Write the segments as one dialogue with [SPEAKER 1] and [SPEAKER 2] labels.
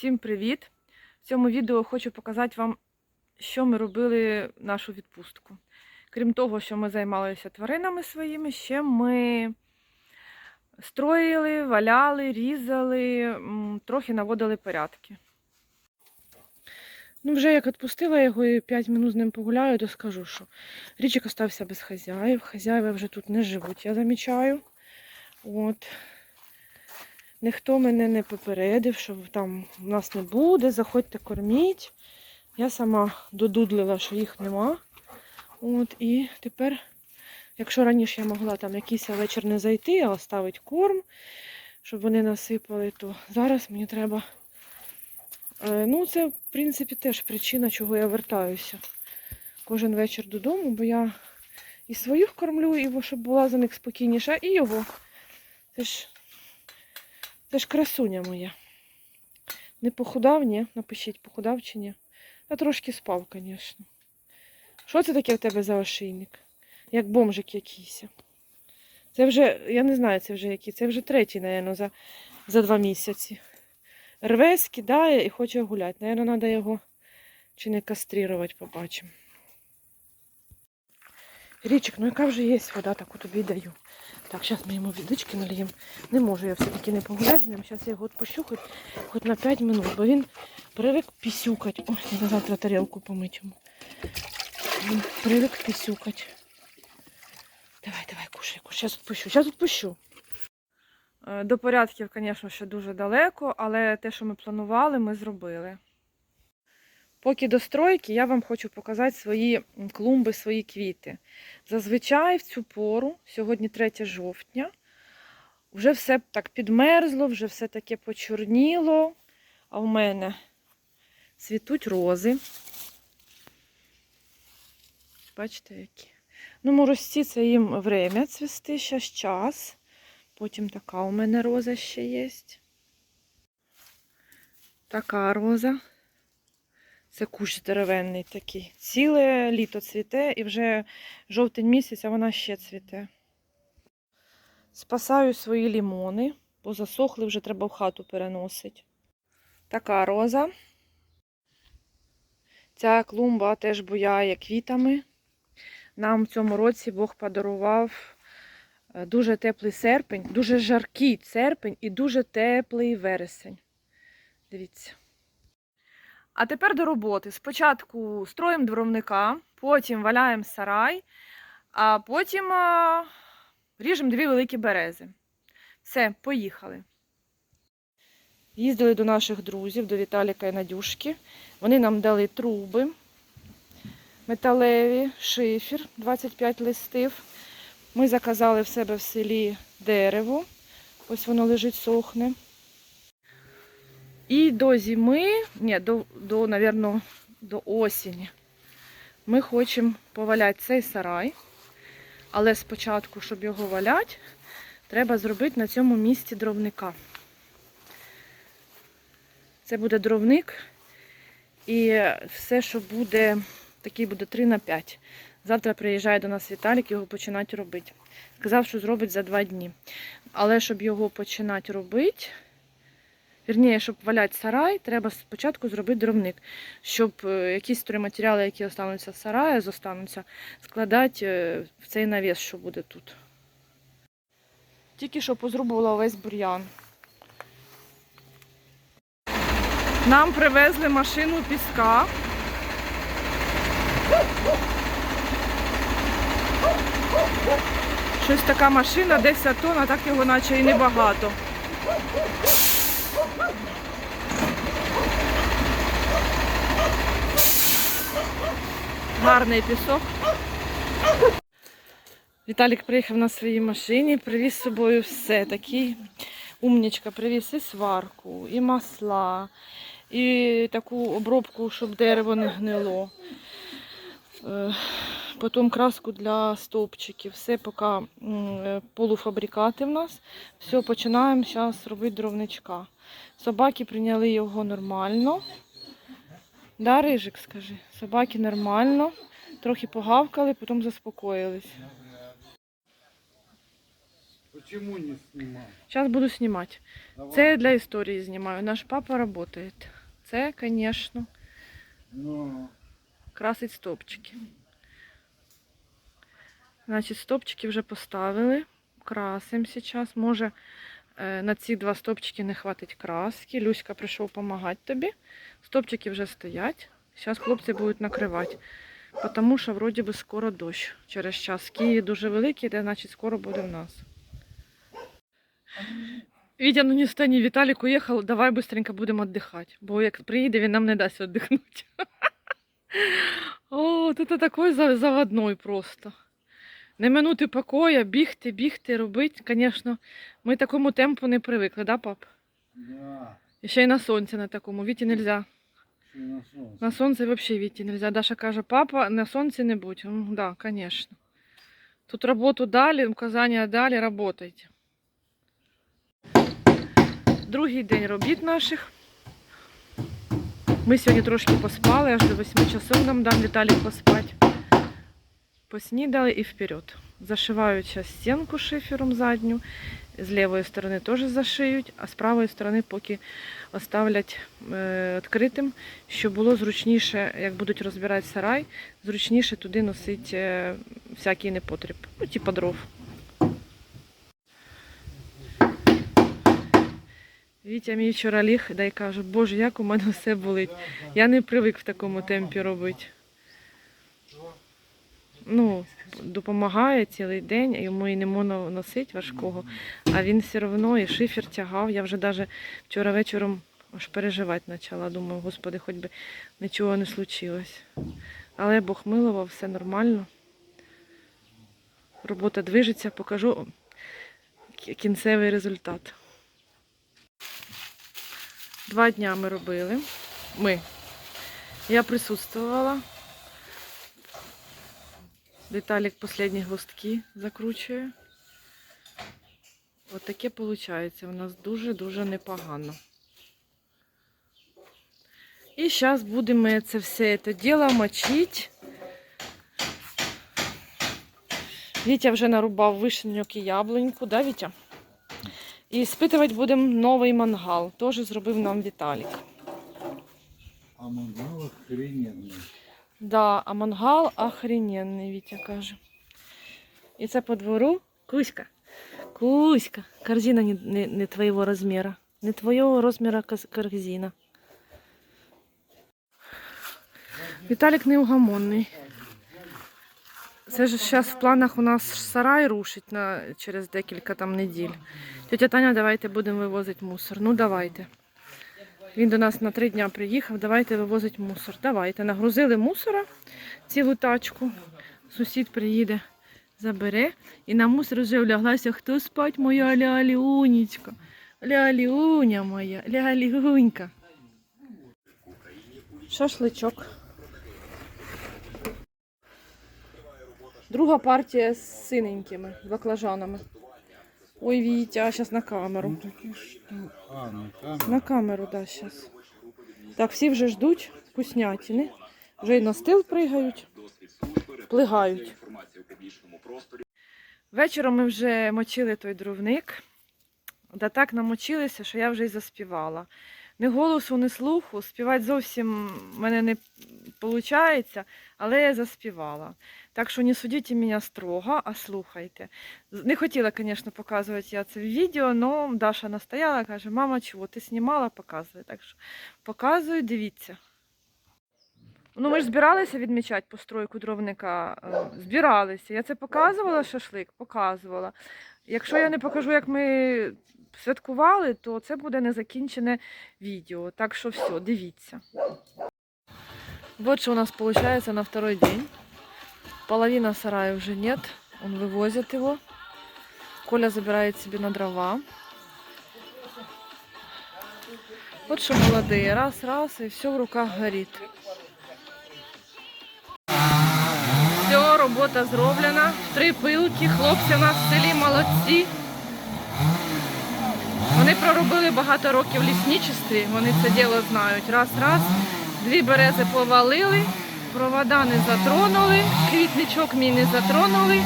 [SPEAKER 1] Всім привіт! В цьому відео хочу показати вам, що ми робили нашу відпустку. Крім того, що ми займалися тваринами своїми, ще ми строїли, валяли, різали, трохи наводили порядки. Ну, вже як відпустила його і 5 минут з ним погуляю, то скажу, що річик остався без хазяїв. Хазяїви вже тут не живуть, я замічаю. От. Ніхто мене не попередив, що там в нас не буде, заходьте корміть. Я сама додудлила, що їх нема. От, і тепер, якщо раніше я могла там якийсь вечір не зайти, а оставити корм, щоб вони насипали, то зараз мені треба. Е, Ну, це, в принципі, теж причина, чого я вертаюся кожен вечір додому, бо я і своїх кормлю, і щоб була за них спокійніша, і його. Це ж це ж красуня моя. Не похудав, ні? Напишіть, похудав чи ні. Я трошки спав, звісно. Що це таке в тебе за ошейник? Як бомжик якийсь. Це вже, я не знаю, це вже який. Це вже третій, мабуть, за, за два місяці. Рве, скидає і хоче гуляти. Наверно, треба його чи не каструвати, побачимо. Річик, ну яка вже є вода, таку тобі даю. Так, зараз ми йому відички наліємо. Не можу я все-таки не погуляти з ним. Зараз я його відпущу хоч, на 5 минут, бо він привик пісюкати. Ой, треба завтра тарілку помити йому. Він привик пісюкати. Давай, давай, кушай, кушай. Зараз відпущу, зараз відпущу. Е, До порядків, звісно, ще дуже далеко, але те, що ми планували, ми зробили. Поки до стройки я вам хочу показати свої клумби, свої квіти. Зазвичай в цю пору, сьогодні 3 жовтня, вже все так підмерзло, вже все таке почорніло. А в мене цвітуть рози. Бачите, які? Ну, морозці це їм время цвісти, ще час. Потім така у мене роза ще є. Така роза. Це кущ здоровенний такий. Ціле літо цвіте і вже жовтень місяць, а вона ще цвіте. Спасаю свої лімони, бо засохли, вже треба в хату переносити. Така роза. Ця клумба теж буяє квітами. Нам в цьому році Бог подарував е, дуже теплий серпень, дуже жаркий серпень і дуже теплий вересень. Дивіться. А тепер до роботи. Спочатку строїмо дровника, потім валяємо сарай, а потім ріжемо дві великі берези. Все, поїхали. Їздили до наших друзів, до Віталіка і Надюшки. Вони нам дали труби металеві, шифер 25 листів. Ми заказали в себе в селі дерево. Ось воно лежить, сохне. І до зими, ні, до, до, наверно, до осені ми хочемо поваляти цей сарай. Але спочатку, щоб його валяти, треба зробити на цьому місці дровника. Це буде дровник. І все, що буде, такий буде 3 на 5. Завтра приїжджає до нас Віталік, його починати робити. Сказав, що зробить за 2 дні. Але щоб його починати робити, Вірніше, щоб валяти сарай, треба спочатку зробити дровник, щоб е, якісь стройматеріали, які остануться в сараї, зостануться, складати е, в цей навіс, що буде тут. Тільки що позрубувала весь бур'ян. Нам привезли машину піска. Щось така машина, 10 тонн, а так його наче і небагато. Гарний пісок. Віталік приїхав на своїй машині, привіз з собою все. Такий умнічка, привіз і сварку, і масла, і таку обробку, щоб дерево не гнило. Е, Потім краску для стовпчиків. Все поки е, полуфабрикати в нас. Все, починаємо зараз робити дровничка. Собаки прийняли його нормально. Да, Рижик, скажи. Собаки нормально, трохи погавкали, потім заспокоїлись.
[SPEAKER 2] Почему не снимал?
[SPEAKER 1] Зараз буду знімати. Це я для історії знімаю. Наш папа працює. Це, звісно,
[SPEAKER 2] Ну,
[SPEAKER 1] красить стопчики. Значить, стопчики вже поставили. Красимо зараз. Може, на ці два стопчики не хватить краски. Люська прийшов допомагати тобі. Стопчики вже стоять. Зараз хлопці будуть накривати. Тому що вроді би скоро дощ. Через час. В Києві дуже великий, де значить скоро буде в нас. Вітя, ну не встані, Віталік уїхав, давай быстренько будемо віддихати. Бо як приїде, він нам не дасть віддихнути. О, тут такий за- заводной просто. Не минути покоя, бігти, бігти, робити. Звісно, ми такому темпу не привикли, да, пап?
[SPEAKER 2] да,
[SPEAKER 1] І ще й на сонці на такому. Віті нельзя.
[SPEAKER 2] что на
[SPEAKER 1] сонці взагалі Віті нельзя. Даша каже, папа, на сонці не будь. Ну, да, звісно. Тут роботу дали, указання дали, работайте. Другий день робіт наших. Ми сьогодні трошки поспали, аж до 8 часов нам дам Віталік поспати. Поснідали і вперед. Зашивають зараз стінку шифером задню. З лівої сторони теж зашиють, а з правої сторони поки оставлять відкритим, щоб було зручніше, як будуть розбирати сарай, зручніше туди носити е, всякий непотріб. Ну, типа дров. Вітя мій вчора ліг, да й каже, боже, як у мене все болить. Я не привик в такому темпі робити. Ну, допомагає цілий день, йому і не можна носити важкого, а він все одно і шифер тягав. Я вже навіть вчора вечором аж переживати почала. Думаю, господи, хоч би нічого не случилось. Але Бог милував, все нормально. Робота движеться, покажу кінцевий результат. Два дня ми робили. Ми. Я присутствувала. Віталік останні гвоздки закручує. От таке виходить. У нас дуже-дуже непогано. І зараз будемо це все це діло мочити. Вітя вже нарубав вишеньок і яблуньку, да, Вітя? І спитувати будемо новий мангал. Теж зробив нам Віталік.
[SPEAKER 2] А мангал охрененный.
[SPEAKER 1] Да, а мангал охрененний, Вітя каже. І це по двору. Кузька, Кузька, корзина не, не, не твоєго розміру. Не твоєго розміру корзина. Віталік неугомонний. Це ж зараз в планах у нас сарай рушить на, через декілька там неділь. Тетя Таня, давайте будемо вивозити мусор. Ну давайте. Він до нас на три дня приїхав, давайте вивозити мусор. Давайте. Нагрузили мусора цілу тачку. Сусід приїде, забере. І на мусор вже вляглася. Хто спать, моя лялюнечка? Лялюня моя, лялюнька. Шашличок. Друга партія з синенькими баклажанами. Ой, Вітя, зараз на камеру.
[SPEAKER 2] Ну такие что? А, ну там.
[SPEAKER 1] На камеру, да, зараз. Так, всі вже ждуть вкуснятини. Вже й на стил пригають, плигають. Вечором ми вже мочили той дровник. Да так намочилися, що я вже й заспівала. Ні голосу, ні слуху. Співати зовсім в мене не виходить, але я заспівала. Так що не судіть мене строго, а слухайте. Не хотіла, звісно, показувати я це в відео, але Даша настояла, каже, мама, чого, ти знімала, показує. Так що показую, дивіться. Ну, ми ж збиралися відмічати постройку дровника. Збиралися. Я це показувала шашлик, показувала. Якщо я не покажу, як ми святкували, то це буде незакінчене відео. Так що все, дивіться. Вот что у нас получается на второй день. Половина сарая уже нет. Он вывозит его. Коля забирает себе на дрова. Вот что молодые. Раз, раз, и все в руках горит. Все, робота зроблена. Три пилки. Хлопці у нас в селі молодці. Вони проробили багато років в лісничестві, вони це діло знають. Раз, раз. Дві берези повалили, Провода не затронули, квітничок мій не затронули,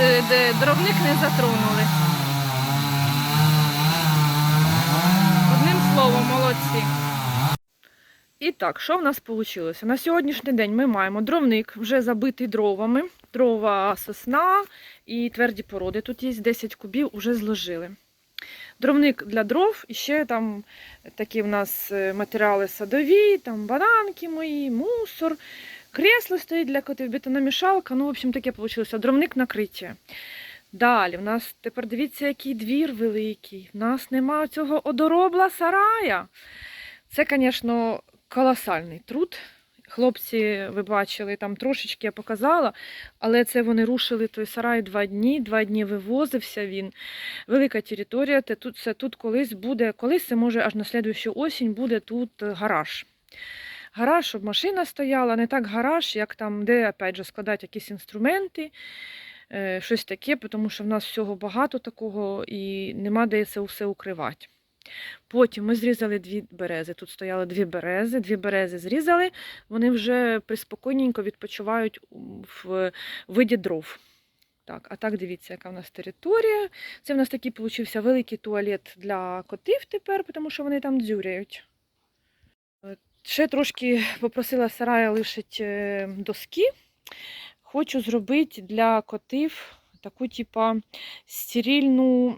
[SPEAKER 1] е, дровник не затронули. Одним словом, молодці. І так, що в нас вийшло? На сьогоднішній день ми маємо дровник, вже забитий дровами, дрова сосна і тверді породи. Тут є 10 кубів, вже зложили. Дровник для дров, і ще там такі в нас е, матеріали садові, там бананки мої, мусор, кресло стоїть для котів, бетономішалка. Ну, в общем, таке вийшло. Дровник накриття. Далі, в нас тепер дивіться, який двір великий. В нас немає цього одоробла сарая. Це, звісно, колосальний труд. Хлопці, ви бачили, там трошечки я показала, але це вони рушили той сарай два дні, два дні вивозився він. Велика територія, це тут, це тут колись буде, колись це може аж на слідущу осінь буде тут гараж. Гараж, щоб машина стояла, не так гараж, як там, де опять же, складати якісь інструменти, е, щось таке, тому що в нас всього багато такого і нема де це все укривати. Потім ми зрізали дві берези. Тут стояли дві берези, дві берези зрізали, вони вже приспокійненько відпочивають в виді дров. Так, а так дивіться, яка в нас територія. Це в нас такий получився великий туалет для котів тепер, тому що вони там дзюряють. Ще трошки попросила Сарая лишить е, доски. Хочу зробити для котів таку, типа, стерильну.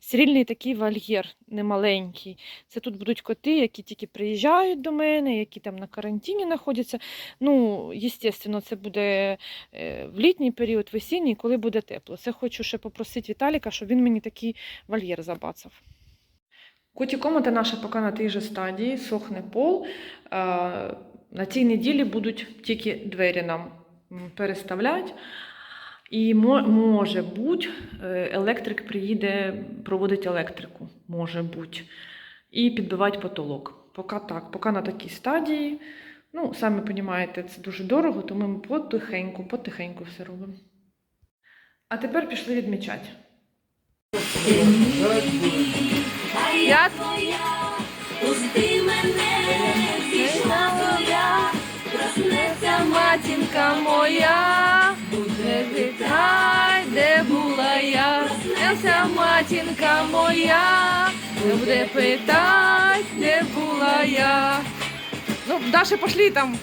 [SPEAKER 1] Стерильний такий вольєр немаленький. Це тут будуть коти, які тільки приїжджають до мене, які там на карантині знаходяться. Ну, звісно, це буде е, в літній період, в осінній, коли буде тепло. Це хочу ще попросити Віталіка, щоб він мені такий вольєр забацав. Коті комната наша поки на тій же стадії, сохне пол. Е, На цій неділі будуть тільки двері нам переставляти. І може бути, е, електрик приїде проводити електрику, може бути, і підбивати потолок. Поки так, поки на такій стадії. Ну, самі розумієте, це дуже дорого, тому ми потихеньку, потихеньку все робимо. А тепер пішли відмічати. Як?
[SPEAKER 3] Пусти мене, зійшла зоря, проснеться матінка моя, не питай, де була я, проснеться матінка моя, не буде питать, де була я.
[SPEAKER 1] Ну, Даша, пошли там,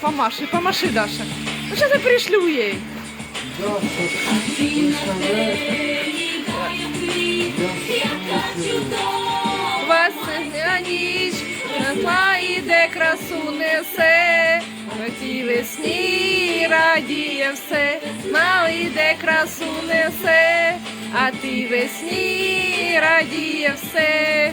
[SPEAKER 1] помаши, помаши, Даша. Ну, що ти пришлю?
[SPEAKER 3] Яка чудова,
[SPEAKER 1] Весня ніч, іде, красу несе, тій весні радіє все, мал іде, красу несе, а ти весні радіє все.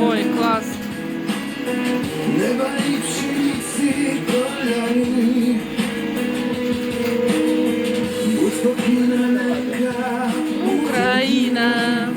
[SPEAKER 1] Ой, клас.
[SPEAKER 4] Україна.
[SPEAKER 1] Україна.